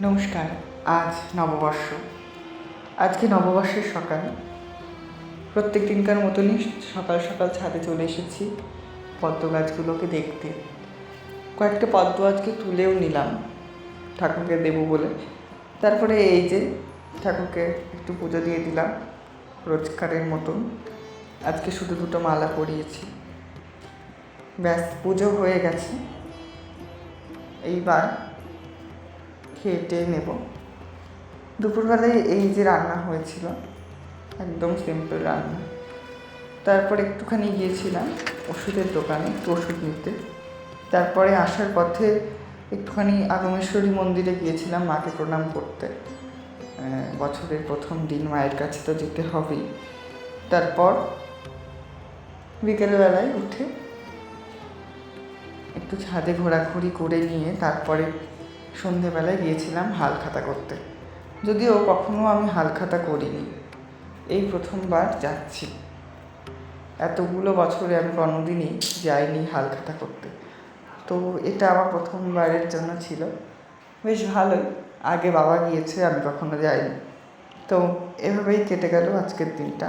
নমস্কার, আজ নববর্ষ। আজকে নববর্ষের সকাল। প্রত্যেক দিনকার মতনই সকাল সকাল ছাদে চলে এসেছি পদ্ম গাছগুলোকে দেখতে। কয়েকটা পদ্ম আজকে তুলেও নিলাম ঠাকুরকে দেবো বলে। তারপরে এই যে ঠাকুরকে একটু পুজো দিয়ে দিলাম রোজকারের মতন। আজকে শুধু দুটো মালা পরিয়েছি। ব্যাস, পুজো হয়ে গেছে। এইবার খেয়ে নেব। দুপুরবেলায় এই যে রান্না হয়েছিল, একদম সিম্পল রান্না। তারপর একটুখানি গিয়েছিলাম ওষুধের দোকানে, একটু ওষুধ নিতে। তারপরে আসার পথে একটুখানি আগমেশ্বরী মন্দিরে গিয়েছিলাম মাকে প্রণাম করতে। বছরের প্রথম দিন মায়ের কাছে তো যেতে হবেই। তারপর বিকেলবেলায় উঠে একটু ছাদে ঘোরাঘুরি করে নিয়ে তারপরে সন্ধেবেলায় গিয়েছিলাম হালখাতা করতে। যদিও কখনো আমি হালখাতা করিনি। এই প্রথমবার যাচ্ছি। এতগুলো বছরে আমি কোনোদিনই যাইনি হালখাতা করতে। তো এটা আমার প্রথমবারের জন্য ছিল। বেশ ভালোই। আগে বাবা গিয়েছে, আমি কখনো যাইনি। তো এভাবেই কেটে গেল আজকের দিনটা।